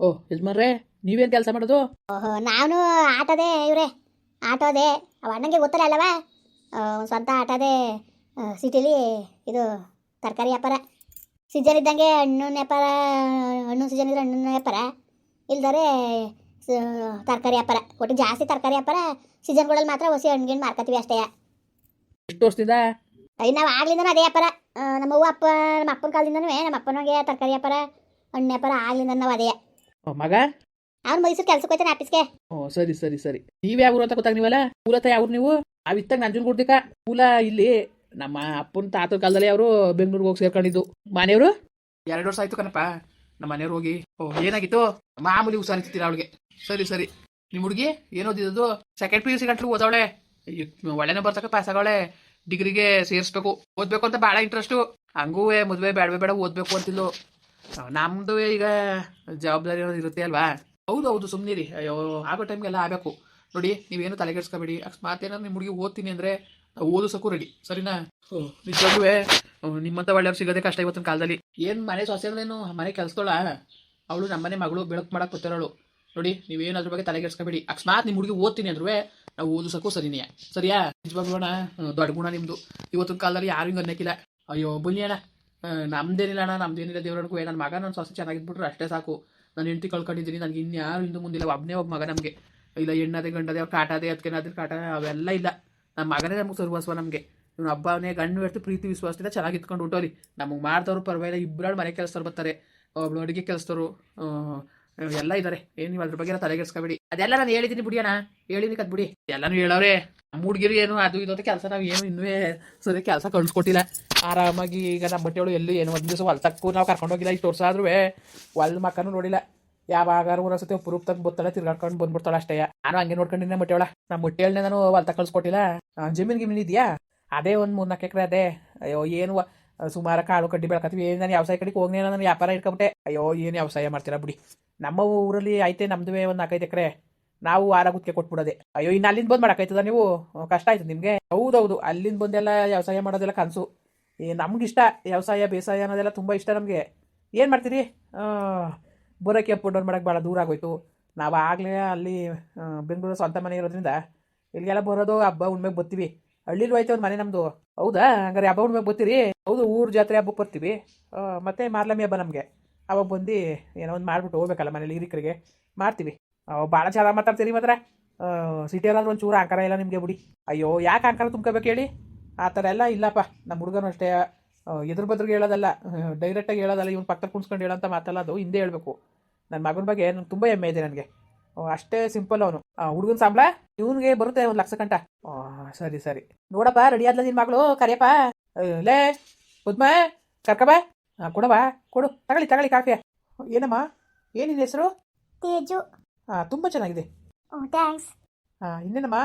ಓ ಯಜಮಾನ್ರೆ ನೀವೇನು ಕೆಲಸ ಮಾಡೋದು? ಓಹೋ ನಾನು ಆಟೋದೆ ಇವರೇ. ಆಟೋದೆ. ಅವ ಅಣ್ಣಂಗೆ ಗೊತ್ತಲ್ಲ ಅಲ್ಲವಾ? ಸ್ವಂತ ಆಟೋದೆ ಸಿಟಿಲಿ ಇದು ತರಕಾರಿ ವ್ಯಾಪಾರ. ಸೀಜನ್ ಇದ್ದಂಗೆ ಹಣ್ಣು ವ್ಯಾಪಾರ ಹಣ್ಣು ಸೀಜನ್ ಇದ್ರೆ ಹಣ್ಣಿನ ವ್ಯಾಪಾರ. ಇಲ್ದರೆ ತರಕಾರಿ ವ್ಯಾಪಾರ. ಒಟ್ಟು ಜಾಸ್ತಿ ತರಕಾರಿ ವ್ಯಾಪಾರ ಸೀಸನ್ಗಳಲ್ಲಿ ಮಾತ್ರ ಹೊಸಿ ಹಣ್ಣಿಗೆ ಮಾರ್ಕತ್ತೀವಿ ಅಷ್ಟೇ. ಎಷ್ಟು ವರ್ಷದಿಂದ? ಅಯ್ಯ ನಾವು ಆಗ್ಲಿಂದನೂ ಅದೇ ವ್ಯಾಪಾರ. ನಮ್ಮವ್ವ ನಮ್ಮ ಅವ್ವ ಅಪ್ಪ ನಮ್ಮ ಅಪ್ಪನ ಕಾಲದಿಂದನೂ ನಮ್ಮ ಅಪ್ಪನಿಗೆ ತರಕಾರಿ ವ್ಯಾಪಾರ ಹಣ್ಣು ವ್ಯಾಪಾರ ಆಗ್ಲಿಂದ ನಾವು ಅದೇ. ಓ, ಮಗ? ಅವ್ನು ಮೈಸೂರು ಕೆಲ್ಸಕ್ಕೆ ಹೋಗ್ತಾನೆ ಆಫೀಸ್ಗೆ. ಓ ಸರಿ ಸರಿ ಸರಿ. ನೀವ್ ಯಾವ ಊರು ಅಂತ ಗೊತ್ತಾಗ ನೀವಲ್ಲ? ಮೂಲತ ಯಾವ ನೀವು? ನಾವಿತ್ತಾಗ ನಂಜನ್ ಕೊಡ್ತಿಕ ಕೂಲ ಇಲ್ಲಿ ನಮ್ಮ ಅಪ್ಪನ ತಾತನ ಕಾಲದಲ್ಲಿ ಅವರು ಬೆಂಗಳೂರಿಗೆ ಹೋಗಿ ಸೇರ್ಕೊಂಡಿದ್ದು. ಮನೆಯವರು? ಎರಡು ವರ್ಷ ಆಯ್ತು ಕಣಪ್ಪ. ನಮ್ಮ ಮನೆಯವ್ರು ಹೋಗಿ. ಓ ಏನಾಗಿತ್ತು? ಮಾಮೂಲಿ ಹುಷಾರಿರ್ತೀರ ಅವಳಿಗೆ. ಸರಿ ಸರಿ. ನಿಮ್ಮ ಹುಡುಗಿ ಏನು ಓದಿದ್ದು ಸೆಕೆಂಡ್ ಪಿ ಯು ಸಿ ಗಂಟ್ಲು ಓದವಳೆ. ಒಳ್ಳೆನೇ ಬರ್ತಕ್ಕ ಪಾಸ್ ಆಗವಳೆ. ಡಿಗ್ರಿಗೆ ಸೇರಿಸ್ಬೇಕು. ಓದ್ಬೇಕು ಅಂತ ಭಾಳ ಇಂಟ್ರೆಸ್ಟು ಹಂಗೂ ಮದುವೆ ಬೇಡವೇ ಬೇಡ ಓದ್ಬೇಕು ಅಂತಿದ್ಲು. ಆ, ನಮ್ದು ಈಗ ಜವಾಬ್ದಾರಿ ಅನ್ನೋದು ಇರುತ್ತೆ ಅಲ್ವಾ? ಹೌದು ಹೌದು ಸುಮ್ಮನಿರಿ ಅಯ್ಯೋ ಆಗೋ ಟೈಮ್ಗೆಲ್ಲ ಆಗಬೇಕು. ನೋಡಿ ನೀವೇನು ತಲೆಗೆಡ್ಸ್ಕೊಬೇಡಿ ಅಕಸ್ಮಾತ್ ಏನಾದ್ರು ನಿಮ್ಮ ಹುಡುಗಿ ಓದ್ತೀನಿ ಅಂದರೆ ಓದಿಸೋಕ್ಕೂ ರೆಡಿ ಸರಿನಾ? ನಿಜವಾಗ್ಲೂ ನಿಮ್ಮಂತ ಒಳ್ಳೆಯವ್ರು ಸಿಗೋದೇ ಕಷ್ಟ ಇವತ್ತಿನ ಕಾಲದಲ್ಲಿ. ಏನು ಮನೆ ಸೊಸೆಗಳೇನು ಮನೆ ಕೆಲಸದೋಳ? ಅವಳು ನಮ್ಮನೆ ಮಗಳು ಬೆಳಕು ಮಾಡಕ್ಕೆ ಗೊತ್ತಿರೋಳು ನೋಡಿ ನೀವೇನು ಅದ್ರ ಬಗ್ಗೆ ತಲೆಗೆಡ್ಸ್ಕೊಬೇಡಿ ಅಕಸ್ಮಾತ್ ನಿಮ್ಮ ಹುಡುಗಿ ಓದ್ತೀನಿ ಅಂದ್ರೂ ನಾವು ಓದಿಸೋಕ್ಕೂ ಸರಿನೇ. ಸರಿಯಾ? ನಿಜವಾಗ್ಲೂ ದೊಡ್ಡ ಗುಣ ನಿಮ್ಮದು ಇವತ್ತಿನ ಕಾಲದಲ್ಲಿ ಯಾರು ಹಿಂಗೆ ಅನ್ನಕ್ಕಿಲ್ಲ. ಅಯ್ಯೋ ಬನ್ನಿ ನಮ್ದೇನಿಲ್ಲ ಅಣ್ಣ, ನಮ್ದೇನಿಲ್ಲ ದೇವ್ರನ್ಗೂ ನನ್ನ ಮಗ ನನ್ನ ಸೊಸೆ ಚೆನ್ನಾಗಿದ್ಬಿಟ್ರೆ ಅಷ್ಟೇ ಸಾಕು. ನಾನು ಹೆಂಡತಿ ಕಳ್ಕೊಂಡಿದ್ದೀನಿ, ನನಗೆ ಇನ್ಯಾರು ಹಿಂದೆ ಮುಂದಿಲ್ಲ ಒಬ್ಬನೇ ಒಬ್ಬ ಮಗ ನಮಗೆ. ಇಲ್ಲ, ಹೆಣ್ಣದೇ, ಗಂಡದೆ, ಅವ್ರು ಕಾಟದೆ ಅದಕ್ಕೆ ಕಾಟ ಅವೆಲ್ಲ ಇಲ್ಲ. ನಮ್ಮ ಮಗನೇ ನಮ್ಗೆ ಸರ್ವಸ್ವ ನಮಗೆ. ಇವ್ನು ಹಬ್ಬನೇ ಗಂಡು ವ್ಯಕ್ತಿ ಪ್ರೀತಿ, ವಿಶ್ವಾಸದಿಂದ ಚೆನ್ನಾಗಿ ಇತ್ಕೊಂಡು ಹುಟ್ಟೋರಿ ನಮಗೆ ಮಾಡ್ತವ್ರು ಪರವಾಗಿಲ್ಲ ಇಬ್ಬರಾಳು ಮನೆ ಕೆಲಸ ಬರ್ತಾರೆ. ಒಬ್ಳು ಅಡುಗೆ ಕೆಲಸದವರು ಎಲ್ಲ ಇದ್ದಾರೆ ಏನು ನೀವು ಅದ್ರ ಬಗ್ಗೆ ತಲೆ ತಲೆಗೆಡ್ಸ್ಕೊಬೇಡಿ ಅದೆಲ್ಲ ನಾನು ಹೇಳಿದ್ದೀನಿ ಬಿಡಿಯೋಣ ಹೇಳಿದಕ್ಕೆ ಅದು ಬಿಡಿ. ಎಲ್ಲನೂ ಹೇಳವ್ರೆ ನಮ್ಮ ಹುಡುಗಿರು ಏನು ಅದು ಇದು ಕೆಲಸ ನಾವು ಏನು ಇನ್ನೂ ಸರಿ ಕೆಲಸ ಕಳ್ಸ್ಕೊಟ್ಟಿಲ್ಲ. ಆರಾಮಾಗಿ ಈಗ ನಮ್ಮ ಬಟ್ಟೆಗಳು ಎಲ್ಲಿ ಏನು ಒಂದು ದಿವಸ ಹೊಲ್ತಕ್ಕೂ ನಾವು ಕರ್ಕೊಂಡು ಹೋಗಿಲ್ಲ. ಇಷ್ಟು ವರ್ಷ ಆದ್ರೂ ಹೊಲ್ದ ಮಕ್ಕನು ನೋಡಿಲ್ಲ. ಯಾವಾಗಾರು ಒಂದ್ಸತಿ ಉಪ್ಪು ತಂದು ಬರ್ತಾಳೆ ತಿರ್ಗಾಡ್ಕೊಂಡು ಬಂದ್ಬಿಡ್ತಾಳೆ ಅಷ್ಟೇ. ನಾನು ಹಂಗೆ ನೋಡ್ಕೊಂಡಿನ ಬಟ್ಟೆವಳ. ನಮ್ಮ ಬಟ್ಟೆಗಳನ್ನ ನಾನು ಹೊಲ್ತ ಕಳ್ಸ್ಕೊಟ್ಟಿಲ್ಲ. ಜಮೀನ್ ಗಿಮೀನ್ ಇದೆಯಾ ಅದೇ ಒಂದು ಮೂರ್ನಾಲ್ಕು ಎಕರೆ ಅದೇ. ಅಯ್ಯೋ, ಏನು ಸುಮಾರು ಕಾಳು ಕಡ್ಡಿ ಏನು ನಾನು ವ್ಯವಸಾಯ ಕಡೆಗೆ ಹೋಗ್ನೇ ನಾನು ವ್ಯಾಪಾರ ಇಟ್ಕೊಬಿಟ್ಟೆ ಅಯ್ಯೋ, ಏನು ವ್ಯವಸಾಯ ಮಾಡ್ತೀರಾ ಬಿಡಿ. ನಮ್ಮ ಊರಲ್ಲಿ ಐತೆ, ನಮ್ದುವೆ ಒಂದು ನಾಲ್ಕೈದು ಎಕರೆ. ನಾವು ವಾರ ಗುತ್ತಿಗೆ ಕೊಟ್ಬಿಡೋದೆ. ಅಯ್ಯೋ, ಇನ್ನು ಅಲ್ಲಿಂದ ಬಂದು ಮಾಡೋಕ್ಕಾಯ್ತದ ನೀವು? ಕಷ್ಟ ಆಯ್ತು ನಿಮಗೆ? ಹೌದೌದು, ಅಲ್ಲಿಂದ ಬಂದೆಲ್ಲ ವ್ಯವಸಾಯ ಮಾಡೋದೆಲ್ಲ ಕನಸು. ನಮ್ಗಿಷ್ಟ ವ್ಯವಸಾಯ ಬೇಸಾಯ ಅನ್ನೋದೆಲ್ಲ ತುಂಬ ಇಷ್ಟ ನಮಗೆ. ಏನು ಮಾಡ್ತೀರಿ? ಬರೋಕ್ಕೆ ಅಪ್ ಡೌನ್ ಮಾಡೋಕ್ಕೆ ಭಾಳ ದೂರ ಆಗೋಯ್ತು. ನಾವು ಆಗಲೇ ಅಲ್ಲಿ ಬೆಂಗಳೂರು ಸ್ವಂತ ಮನೆ ಇರೋದ್ರಿಂದ ಇಲ್ಲಿಗೆಲ್ಲ ಬರೋದು ಹಬ್ಬ ಉಣ್ಮೆಗೆ ಬರ್ತೀವಿ ಹಳ್ಳಿಲೂ ಒಂದು ಮನೆ ನಮ್ಮದು ಹೌದಾ? ಹಂಗಾರೆ ಹಬ್ಬ ಉಣ್ಮೆಗೆ ಬರ್ತೀರಿ? ಹೌದು, ಊರು ಜಾತ್ರೆ ಹಬ್ಬಕ್ಕೆ ಬರ್ತೀವಿ. ಮತ್ತೆ ಮಾರ್ಲಮಿ ಹಬ್ಬ ನಮಗೆ. ಅವಾಗ ಬಂದು ಏನೋ ಒಂದು ಮಾಡ್ಬಿಟ್ಟು ಹೋಗ್ಬೇಕಲ್ಲ ಮನೇಲಿ ಹಿರಿಕರಿಗೆ. ಮಾಡ್ತೀವಿ. ಭಾಳ ಚೆನ್ನಾಗಿ ಮಾತಾಡ್ತೀರಿ ಮಾತ್ರ. ಸಿಟಿಯಲ್ಲಾದ್ರೂ ಒಂದು ಚೂರು ಇಲ್ಲ ನಿಮಗೆ ಬಿಡಿ. ಅಯ್ಯೋ, ಯಾಕೆ ಅಂಕಾರ ತುಂಬ್ಕೋಬೇಕು ಹೇಳಿ? ಆ ಥರ ಎಲ್ಲ ಇಲ್ಲಪ್ಪ. ನಮ್ಮ ಹುಡುಗನೂ ಅಷ್ಟೇ. ಎದುರು ಬದ್ರಿಗೆ ಹೇಳೋದಲ್ಲ. ಡೈರೆಕ್ಟಾಗಿ ಹೇಳೋದಲ್ಲ. ಇವ್ನು ಪಕ್ಕದ ಕುಣ್ಸ್ಕೊಂಡು ಹೇಳೋಂಥ ಮಾತಲ್ಲ ಅದು. ಹಿಂದೆ ಹೇಳಬೇಕು. ನನ್ನ ಮಗನ ಬಗ್ಗೆ ನಂಗೆ ತುಂಬ ಹೆಮ್ಮೆ ಇದೆ ನನಗೆ. ಅಷ್ಟೇ ಸಿಂಪಲ್ ಅವನು. ಹುಡುಗನ ಸಂಬಳ? ಇವನಿಗೆ ಬರುತ್ತೆ ಒಂದು ಲಕ್ಷ ಕಂಟ. ಆ, ಸರಿ ಸರಿ. ನೋಡಪ್ಪ ರೆಡಿ ಆದ್ಲ ನಿನ್ನ ಮಗಳು? ಕರಿಯಪ್ಪ? ಆ, ಲೇ ಪದ್ಮ ಕರ್ಕಬ? ಕೊಡವಾ ಕೊಡು. ತಗೊಳ್ಳಿ ತಗೊಳ್ಳಿ ಕಾಫಿ ಏನಮ್ಮ? ಏನಿದೆ ಹೆಸರು? ತೇಜು. ತುಂಬ ಚೆನ್ನಾಗಿದೆ. ಥ್ಯಾಂಕ್ಸ್ ಇನ್ನೇನಮ್ಮ?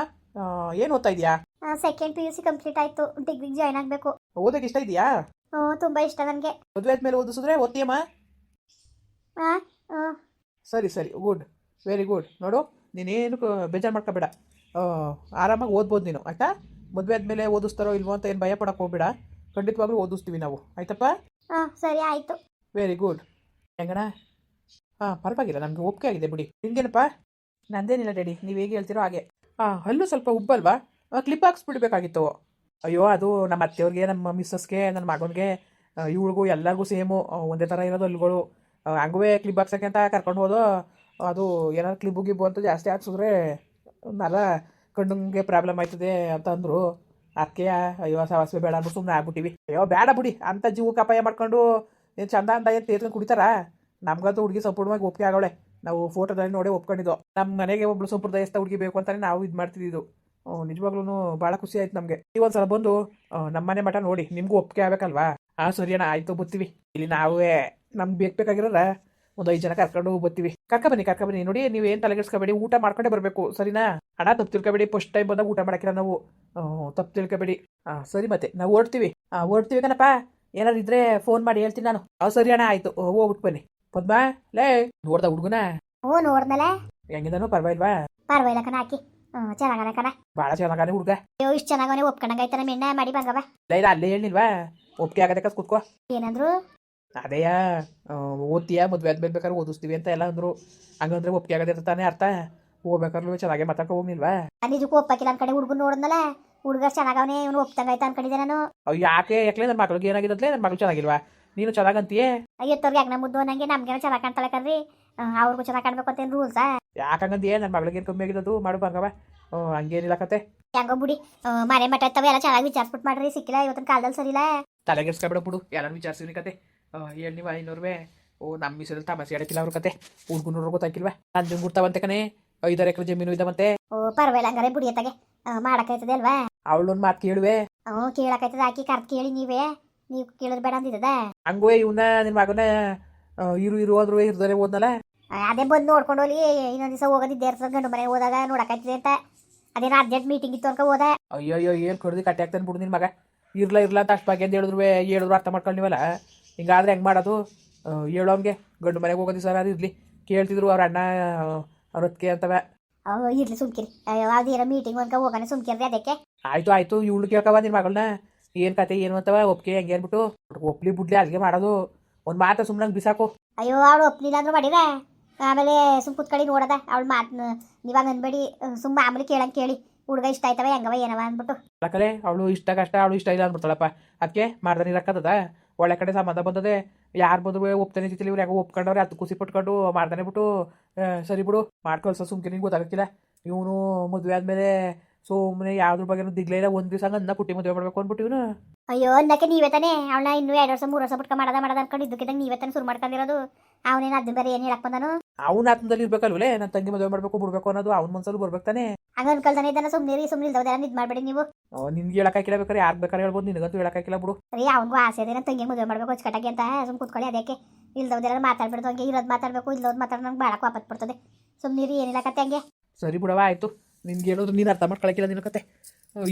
ಏನು ಓದ್ತಾ ಇದೆಯಾ? Second P U C complete ಆಯ್ತು. ಡಿಗ್ರಿಗೆ ಜಾಯ್ನ್ ಆಗಬೇಕು. ಓದೋಕೆ ಇಷ್ಟ ಇದೆಯಾ ಹ್ಞೂ ತುಂಬ ಇಷ್ಟ ನನಗೆ. ಮದುವೆ ಆದ್ಮೇಲೆ ಓದಿಸಿದ್ರೆ ಓದ್ತೀಯಮ್ಮ? ಸರಿ ಸರಿ ಗುಡ್. ವೆರಿ ಗುಡ್ ನೋಡು ನೀನೇನು ಬೇಜಾರು ಮಾಡ್ಕೋಬೇಡ. ಆರಾಮಾಗಿ ಓದ್ಬೋದು ನೀನು ಆಯಿತಾ? ಮದುವೆ ಆದಮೇಲೆ ಓದಿಸ್ತಾರೋ ಇಲ್ವೋ ಅಂತ ಏನು ಭಯ ಪಡಕ್ಕೆ ಹೋಗ್ಬೇಡ. ಖಂಡಿತವಾಗ್ಲೂ ಓದಿಸ್ತೀವಿ ನಾವು ಆಯ್ತಪ್ಪ? ಹಾಂ ಸರಿ ಆಯಿತು. ವೆರಿ ಗುಡ್ ಹೆಂಗಣ ಹಾಂ ಪರವಾಗಿಲ್ಲ ನಮಗೆ ಒಪ್ಪಿಗೆ ಆಗಿದೆ ಬಿಡಿ. ನಿಮ್ಗೇನಪ್ಪ ನಂದೇನಿಲ್ಲ ಡ್ಯಾಡಿ ನೀವು ಹೇಗೆ ಹೇಳ್ತೀರೋ ಹಾಗೆ. ಹಾಂ ಹಲ್ಲು ಸ್ವಲ್ಪ ಉಬ್ಬಲ್ವಾ? ಕ್ಲಿಪ್ ಹಾಕ್ಸ್ಬಿಡ್ಬೇಕಾಗಿತ್ತು. ಅಯ್ಯೋ ಅದು ನಮ್ಮ ಅತ್ತೆಯವ್ರಿಗೆ ನಮ್ಮ ಮಿಸ್ಸಸ್ಗೆ ನನ್ನ ಮಗನಿಗೆ ಇವಳಿಗೂ ಎಲ್ಲರಿಗೂ ಸೇಮು ಒಂದೇ ಥರ ಇರೋದು ಹಲ್ಲುಗಳು. ಹಂಗೂ ಕ್ಲಿಪ್ ಹಾಕ್ಸೋಕ್ಕೆ ಅಂತ ಕರ್ಕೊಂಡು ಹೋದೋ ಅದು ಏನಾದ್ರು ಕ್ಲಿಬ್ಬು ಗಿಬ್ಬು ಅಂತ ಜಾಸ್ತಿ ಹಾಕ್ಸಿದ್ರೆ ನರ ಕಣ್ಣಿಗೆ ಪ್ರಾಬ್ಲಮ್ ಆಯ್ತದೆ ಅಂತ ಅಂದರು. ಅದಕ್ಕೆ, ಅಯ್ಯೋ ಸಾವಸ್ವೆ ಬೇಡ ಅಂದ್ಬಿಟ್ಟು ಸುಮ್ಮನೆ ಆಗ್ಬಿಟ್ಟಿವಿ. ಅಯ್ಯೋ ಬೇಡ ಬಿಡಿ. ಅಂತ ಜೀವಕ್ಕೆ ಅಪಾಯ ಮಾಡ್ಕೊಂಡು ಏನು ಚಂದ ಅಂತ ಏನು ತೇರ್ಕೊಂಡು ಕುಡಿತಾರ? ನಮ್ಗಂತೂ ಹುಡುಗಿ ಸಂಪೂರ್ಣವಾಗಿ ಒಪ್ಪಿಗೆ ಆಗೋಳೆ ನಾವು ಫೋಟೋದಲ್ಲಿ ನೋಡಿ ಒಪ್ಕೊಂಡಿದ್ದು. ನಮ್ಮ ಮನೆಗೆ ಒಬ್ಳು ಸಂಪ್ರದಾಯಸ್ಥ ಹುಡುಗಿ ಬೇಕು ಅಂತಾನೆ ನಾವು ಇದು ಮಾಡ್ತಿದ್ದು ನಿಜವಾಗ್ಲೂ ಭಾಳ ಖುಷಿ ಆಯ್ತು ನಮಗೆ. ಈ ಒಂದು ಸಲ ಬಂದು ನಮ್ಮ ಮನೆ ಮಠ ನೋಡಿ. ನಿಮಗೂ ಒಪ್ಪಿಗೆ ಆಗ್ಬೇಕಲ್ವಾ? ಆ, ಸರಿ ಅಣ್ಣ, ಆಯ್ತು, ಬರ್ತೀವಿ. ಇಲ್ಲಿ ನಾವೇ ನಮ್ಗೆ ಬೇಕು ಬೇಕಾಗಿರೋದ ಒಂದು ಐದು ಜನ ಕರ್ಕೊಂಡು ಬರ್ತೀವಿ. ಕರ್ಕ ಬನ್ನಿ ಕರ್ಕ ಬನ್ನಿ. ನೋಡಿ ನೀವು ಏನು ತಲೆಗೆಡ್ಸ್ಕೊಬೇಡಿ ಊಟ ಮಾಡ್ಕೊಂಡೇ ಬರಬೇಕು ಸರಿನಾ? ಹಣ ತಪ್ಪು ತಿಳ್ಕೊಬೇಡಿ ಫಸ್ಟ್ ಟೈಮ್ ಬಂದಾಗ ಊಟ ಮಾಡಕ್ಕಿಲ್ಲ ನಾವು. ತಪ್ಪು ತಿಳ್ಕೊಬೇಡಿ. ಹಾಂ ಸರಿ ಮತ್ತೆ ನಾವು ಓಡ್ತೀವಿ. ಹಾಂ ಓಡ್ತೀವಿ ಕಣಪ್ಪ. ಏನಾದ್ರು ಇದ್ರೆ ಫೋನ್ ಮಾಡಿ ಹೇಳ್ತೀನಿ ನಾನು. ಅವ್ ಸರಿ ಅಣ್ಣ ಆಯ್ತು. ಹೋಗ್ಬಿಟ್ಟು ಬನ್ನಿ. ಪದ್ಮ ಲೇ ನೋಡ್ದ ಹುಡುಗನ? ಓ ನೋಡ್ದಲೆ? ಹೆಂಗಿದಾನೋ ಪರವಾಗಿಲ್ವಾ? ಪರವಾಗಿಲ್ಲ ಕಣ ಹಾಕಿ ಹ್ಞೂ ಬಾಳ ಕಣ. ಭಾಳ ಚೆನ್ನಾಗಾನೆ ಹುಡುಗ. ಅಯ್ಯೋ ಇಷ್ಟು ಚೆನ್ನಾಗವನೇ ಒಪ್ಕೊಂಡಂಗಾಯ್ತಾನ ಮೆಣ್ಣ ಮಾಡಿ ಬಂಗವ ಲೈ ಅಲ್ಲೇ ಹೇಳಿಲ್ವಾ? ಒಪ್ಪಿಗೆ ಆಗದಕ್ಕೆ ಕೂತ್ಕೋ. ಏನಂದ್ರು? ಅದೇಯ ಓದ್ತೀಯ ಮದುವೆ ಆದ್ಮೇಲೆ ಬೇಕಾದ್ರೆ ಓದಿಸ್ತೀವಿ ಅಂತ ಎಲ್ಲ ಅಂದರು. ಹಂಗಂದ್ರೆ ಒಪ್ಪಿಗೆ ಆಗದೆ ತಾನೇ ಅರ್ಥ? ಹೋಗ್ಬೇಕಾದ್ರೂ ಚೆನ್ನಾಗೆ ಮಾತಾಡ್ಕೊ ಹೋಗ್ನಿಲ್ವಾ? ನಿಜಕ್ಕೂ ಒಪ್ಪಕ್ಕಿಲ್ಲ ಅನ್ಕಡೆ ಹುಡುಗನ್ ನೋಡಿದ್ನಲ್ಲ? ಹುಡುಗ ಚೆನ್ನಾಗವನೇ ಇವನು ಒಪ್ತಂಗಾಯ್ತು ಅನ್ಕೊಂಡಿದ್ದೆ ನಾನು. ಅವ್ ಯಾಕೆ? ಯಾಕೆ ನನ್ನ ಮಕ್ಳಿಗೆ ಏನಾಗಿದ್ದಲೆ ನನ್ನ ಮಗಳು ಚೆನ್ನಾಗಿಲ್ವಾ? ನೀನು ಚೆನ್ನಾಗಂತೀಯೇ? ಅಯ್ಯತ್ತವ್ರಿಗೆ ಯಾಕೆ ಮುದ್ದು? ನಂಗೆ ನಮ್ಗೇನೋ ಚೆನ್ನಾಗಿ ಕಾಣ್ತಾಳೆ ಕರ್ರಿ ಆ, ಅವ್ರಿಗೂ ಚೆನ್ನಾಗಿ ಕಾಣ್ಬೇಕು ಅಂತ ರೂಲ್ಸಾ ಯಾಕಂಗಂತೀಯ ನನ್ನ ಮಗಳಿಗೆ ಏನು ಕಮ್ಮಿ ಆಗಿದ್ದು ಮಾಡು ಬಂಗವ ಹಂಗೇನಿಲ್ಲ ಕತೆ. ಹೆಂಗೋ ಬಿಡಿ. ಮನೆ ಮಠ ಇತ್ತವೆ ಎಲ್ಲ ಚೆನ್ನಾಗಿ ವಿಚಾರಿಸ್ಬಿಟ್ಟು ಮಾಡ್ರಿ. ಸಿಕ್ಕಿಲ್ಲ ಇವತ್ತಿನ ಕಾಲದಲ್ಲಿ ಸರಿಲ್ಲ ತಲೆಗೆಡ್ಸ್ಕೊಬೇಡ ಬಿಡು ಎಲ್ಲರೂ ವಿಚಾರಿಸಿದ್ರಿ ಕತೆ. ಹೇಳಿ ನೀವು ಐನೂರುವೆ? ಓ ನಮ್ಮ ಮಿಸಲ್ಲಿ ತಮಾಷೆ ಆಡಕ್ಕಿಲ್ಲ ಅವ್ರ ಕತೆ. ಹುಡ್ಗುನವ್ರು ಗೊತ್ತಾಕಿಲ್ವ ನಂಜನ್ ಗುರ್ತಾವಂತೆ ಕಣೆ. ಐದಾರು ಎಕರೆ ಜಮೀನು ಇದ್ದಾವಂತೆ ಓ ಪರವಾಗಿಲ್ಲ ಹಂಗಾರೆ ಬುಡಿಯತ್ತಾಗೆ ಮಾಡಕ್ಕೈತದೆ ಅಲ್ವಾ? ಅವಳೊಂದು ಮಾತು ಕೇಳುವೆ. ಹ್ಞೂ ಕೇಳಕ್ಕೈತದ ಆಕಿ ಕರ್ದು ಕೇಳಿ ನೀವೇ. ನೀವು ಕೇಳಿದ್ ಬೇಡ ಅಂದಿದ್ದದ? ಹಂಗೋ ಇವನ್ನ ನಿನ್ನ ಮಗನ ಇರು ಇರು ಅಂದ್ರು ಇರ್ದರೆ ಓದ್ನಲ್ಲ ಅದೇ ಬಂದು ನೋಡ್ಕೊಂಡು ಹೋಗಿ ಇನ್ನೊಂದ್ ದಿವಸ ಹೋಗೋದಿದ್ದೆ ಇರ್ತದೆ. ಗಂಡು ಮನೆ ಹೋದಾಗ ನೋಡಕ್ಕಾಯ್ತದೆ ಅಂತ. ಅದೇನು ಅರ್ಜೆಂಟ್ ಮೀಟಿಂಗ್ ಇತ್ತು ಅನ್ಕೊ ಹೋದ. ಅಯ್ಯೋ ಅಯ್ಯೋ ಏನು ಕೊಡ್ದು? ಕಟ್ಟಿ ಆಗ್ತಾನೆ ಬಿಡು ನಿನ್ನ ಮಗ. ಇರ್ಲ ಇರ್ಲ ಅಂತ ಅಷ್ಟು ಬಗ್ಗೆ ಅಂತ ಹೇಳಿದ್ರು ಹೇಳಿದ್ರು ಅರ್ಥ ಮಾಡ್ಕೊಂಡಿವಲ್ಲ ಹಿಂಗಾದ್ರೆ ಹೆಂಗೆ ಮಾಡೋದು? ಹೇಳೋಂಗೆ ಹೇಳು ಗಂಡು ಮನೆಗೆ ಹೋಗೋದಿ ಸರ್ ಅದು ಇರಲಿ. ಕೇಳ್ತಿದ್ರು ಅವ್ರ ಅಣ್ಣ ಅವ್ರ ಅಂತವೆ ಅಂತವ. ಅವ್ ಇರ್ಲಿ ಸುಮ್ಕಿರಿ. ಅದೇನೋ ಮೀಟಿಂಗ್ ಅನ್ಕ ಹೋಗೋಣ ಸುಮ್ಕಿರಿ ಅದಕ್ಕೆ. ಆಯ್ತು ಆಯ್ತು. ಇವ್ಳು ಕೇಳ್ಕವ ನಿನ್ನ ಮಗಳನ್ನ ಏನು ಕತೆ ಏನು ಅಂತವ ಒಪ್ಕೆ ಹೆಂಗೆ ಅಂದ್ಬಿಟ್ಟು. ಒಪ್ಲಿ ಬುಡ್ಲಿ ಅಲ್ಲಿಗೆ ಮಾಡೋದು. ಒಂದು ಮಾತು ಸುಮ್ಮನೆ ಬಿಸಾಕು. ಅಯ್ಯೋ ಅವಳು ಒಪ್ಲಿಲ್ಲ ಅಂದ್ರೆ ಮಾಡಿದ ಆಮೇಲೆ ಸುಮ್ ಕುತ್ಕಡಿ ನೋಡದ. ಅವಳು ಮಾತ್ ನೀವಾಗ ಅನ್ಬೇಡಿ. ಸುಮ್ಮ ಆಮೇಲೆ ಕೇಳಂಗ್ ಕೇಳಿ. ಹುಡುಗ ಇಷ್ಟ ಆಯ್ತವ ಹೆಂಗವ ಏನವ ಅಂದ್ಬಿಟ್ಟು. ಅವಳು ಇಷ್ಟ ಕಷ್ಟ ಅವಳು ಇಷ್ಟ ಇಲ್ಲ ಅಂದ್ಬಿಡ್ತಾಳಪ್ಪ. ಅದಕ್ಕೆ ನೀರ್ ಇರಕ್ಕದ ಒಳ್ಳೆ ಕಡೆ ಸಂಬಂಧ ಬಂದದೆ. ಯಾರು ಬಂದ್ರು ಒಪ್ತಾನೆ ಇರ್ತಿಲ್ಲ ಇವ್ರು ಯಾಕೋ ಒಪ್ಕೊಂಡವ್ರೆ ಅದು ಕುಸಿ ಪಟ್ಕೊಂಡು ಮಾಡ್ದಾನೆ ಬಿಟ್ಟು ಸರಿ ಬಿಡು ಮಾಡ್ಕೊಳ್ಸ ಸುಮ್ಕೆ ನಿಂಗೆ ಗೊತ್ತಾಗಕ್ಕಿಲ್ಲ. ಇವನು ಮದುವೆ ಆದಮೇಲೆ ಸುಮ್ಮನೆ ಯಾವ್ದ್ರ ಬಗ್ಗೆ ದಿಗ್ಲೇ ಇಲ್ಲ, ಒಂದು ದಿವಸ ಅನ್ನ ಪುಟ್ಟಿ ಮದುವೆ ಮಾಡ್ಬೇಕು ಅಂದ್ಬಿಟ್ಟು ಇವನು. ಅಯ್ಯೋ ಅನ್ನಕ್ಕೆ ನೀವೇ ತಾನೇ? ಇನ್ನೂ ಎರಡು ವರ್ಷ, ಮೂರು ವರ್ಷ ಬಿಟ್ಕ ಮಾಡದ ಮಾಡದ ಅನ್ಕೊಂಡು ಇದ್ದಕ್ಕಿದ್ದಂಗೆ ನೀವೇ ತಾನೇ ಶುರು ಮಾಡ್ಕೊಂಡಿರೋದು. ಅವನೇನು ಅದನ್ನ ಬೇರೆ ಏನು ಹೇಳಕ್ ಬಂದನು? ಅವ್ನ ಆತ್ಮದಲ್ಲಿ ಇರ್ಬೇಕಲ್ವಲೇ? ನನ್ನ ತಂಗಿ ಮದುವೆ ಮಾಡಬೇಕು ಬಿಡ್ಬೇಕು ಅನ್ನೋದು ಅವ್ನ ಮನ್ಸಲ್ಲಿ ಬರ್ಬೇಕು ತಾನೆ? ಹಂಗ ಅನ್ಕೊಳ್ತಾನೆ ಇದ್ದಾನ ಸುಮ್ಮನೆ ಸುಮ್ಮನೆ ಇಲ್ದವ್ದೆಲ್ಲ ಇದ್ ಮಾಡಬೇಡಿ ನೀವು. ನಿನ್ಗೆ ಹೇಳಕ್ಕಾಗಿಲ್ಲ ಬೇಕಾದ್ರೆ ಯಾರು ಬೇಕಾದ್ರೆ ಹೇಳ್ಬೋದು? ನಿನಗಂತೂ ಹೇಳಕ್ಕಾಗಿಲ್ಲ ಬಿಡು. ರೀ ಅವ್ನಿಗೂ ಆಸೆ ಇದೆ ನನ್ನ ತಂಗಿ ಮದುವೆ ಮಾಡ್ಬೇಕು ಅಚ್ಚುಕಟ್ಟಾಗಿ ಅಂತ. ಸುಮ್ ಕೂತ್ಕೊಳ್ಳಿ ಅದಕ್ಕೆ ಇಲ್ದವ್ದೆಲ್ಲ ಮಾತಾಡ್ಬಿಡ್ದು ಹಂಗೆ ಇರೋದು ಮಾತಾಡ್ಬೇಕು ಇಲ್ಲೋದು ಮಾತಾಡೋ ನಂಗೆ ಭಾಳ ವಾಪಸ್ ಬಿಡ್ತದೆ ಸುಮ್ಮನೆ ಏನಿಲ್ಲ ಕತೆ ಹಂಗೆ. ಸರಿ ಬಿಡವ ಆಯ್ತು. ನಿನ್ಗೆ ಹೇಳೋದು ನೀನು ಅರ್ಥ ಮಾಡ್ಕೊಳಕಿಲ್ಲ ನಿನ್ನ ಕತೆ.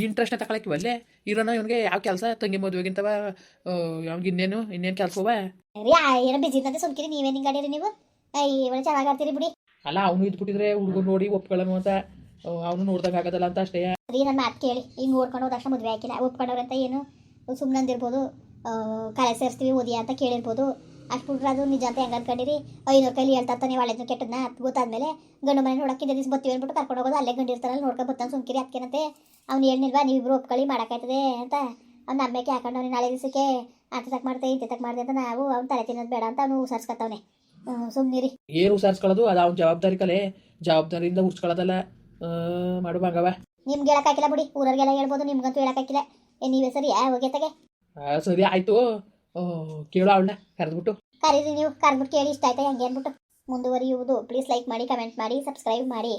ಇಂಟ್ರೆಸ್ಟ್ನ ತಗೊಳಕಿವಲ್ಲೇ ಇರೋನೋ ಇವನಿಗೆ ಯಾವ ಕೆಲಸ? ತಂಗಿ ಮದುವೆಗಿಂತವ? ಅವ್ನಿಗೆ ಇನ್ನೇನು ಇನ್ನೇನು ಕೆಲಸವ ರೀ ಏನೋ ಬಿಜಿ ಇದ್ದಂತೆ ಸುಮ್ಕಿರಿ ನೀವೇನು ಹಿಂಗಾಡಿರಿ ನೀವು. ಅಯ್ಯ ಇವಳು ಚೆನ್ನಾಗಿ ಆಡ್ತೀರಿ ಬಿಡಿ. ಅಲ್ಲ ಅವನು ಇದ್ಬಿಟ್ಟಿದ್ರೆ ಹುಡುಗರು ನೋಡಿ ಒಪ್ಕೊಳ್ಳೋನು ಅಂತ. ಅವನು ನೋಡ್ದಂಗ ಆಗದಲ್ಲ ಅಂತ ಅಷ್ಟೇ. ರೀ ನನ್ನ ಮಾತು ಕೇಳಿ. ಈಗ ನೋಡ್ಕೊಂಡು ಹೋದ ಅಷ್ಟ ಮದುವೆ ಹಾಕಿಲ್ಲ ಒಪ್ಕೊಂಡವ್ರ ಅಂತ ಏನು ಸುಮ್ಮನೆ ಅಂದಿರ್ಬೋದು. ಕಾಲೇಜ್ ಕಲೆ ಸೇರಿಸ್ತೀವಿ ಓದಿ ಅಂತ ಕೇಳಿರ್ಬೋದು. ಅಷ್ಟು ಬಿಟ್ರೆ ಅದು ನಿಜ ಅಂತ ಹೆಂಗೆ ಅನ್ಕೊಂಡಿರಿ? ಐನೂರು ಕೈಲಿ ಹೇಳ್ತಾ ತಾನೆ ಒಳ್ಳೆದ್ನ ಕೆಟ್ಟದ್ನ. ಅದು ಗೊತ್ತಾದ್ಮೇಲೆ ಗಂಡು ಮನೆ ನೋಡಕ್ಕೆ ಇದ್ದ ದಿವಸ ಬತ್ತೀವಿ ಅಂದ್ಬಿಟ್ಟು ಕರ್ಕೊಂಡು ಹೋಗೋದು. ಅಲ್ಲೇ ಗಂಡಿರ್ತಾರಲ್ಲ ನೋಡ್ಕೊಂಡು ಬರ್ತಾನೆ. ಸುಮ್ಕಿರಿ ಅದಕ್ಕೇನಂತೆ ಅವ್ನು ಹೇಳಿಲ್ವಾ ಇಬ್ರು ಒಪ್ಕೊಳ್ಳಿ ಮಾಡೋಕ್ಕಾಯ್ತದೆ ಅಂತ. ಅವ್ನು ನಮ್ಮಕ್ಕೆ ಹಾಕೊಂಡು ಅವ್ನಿಗೆ ನಾಳೆ ದಿವಸಕ್ಕೆ. ಅಂತ ತಕ್ಕ ಮಾಡ್ತೆ ಇಂತ ತಕ್ಕ ಮಾಡಿದೆ ಅಂತ ನಾವು ಅವ್ನು ತಲೆ ತಿನ್ನೋದು ಬೇಡ ಅಂತ ಅವನು ಉಸರ್ಸ್ಕೊತಾವನೆ ಸುಮ್ಮನಿರಿ ಏನು ಉಸಾರಿಸ್ಕೊಳ್ಳೋದು ಅದು ಅವ್ನ ಜವಾಬ್ದಾರಿ ಕಲೆ. ಜವಾಬ್ದಾರಿಯಿಂದ ಉರ್ಸ್ಕೊಳ್ಳೋದಲ್ಲ ಮಾಡು ಬಂಗವ ನಿಮ್ಗೆ ಹೇಳಕ್ಕಾಗಿಲ್ಲ ಬಿಡಿ. ಊರವ್ರಿಗೆಲ್ಲ ಹೇಳ್ಬೋದು ನಿಮ್ಗಂತೂ ಹೇಳಕ್ಕಾಗಿಲ್ಲ ಏ ನೀವೇ ಸರಿ ಹೋಗ್ಯತ್ತಾಗೆ ಸರಿ ಆಯ್ತು. ಕೇಳು ಅವಳನ್ನ ಕರೆದ್ಬಿಟ್ಟು. ಕರೀರಿ ನೀವು ಕರೆದ್ಬಿಟ್ಟು ಕೇಳಿ ಇಷ್ಟ ಆಯ್ತಾ ಹೆಂಗೆ ಅಂದ್ಬಿಟ್ಟು. ಮುಂದುವರಿಯುವುದು. ಪ್ಲೀಸ್ ಲೈಕ್ ಮಾಡಿ ಕಮೆಂಟ್ ಮಾಡಿ ಸಬ್ಸ್ಕ್ರೈಬ್ ಮಾಡಿ.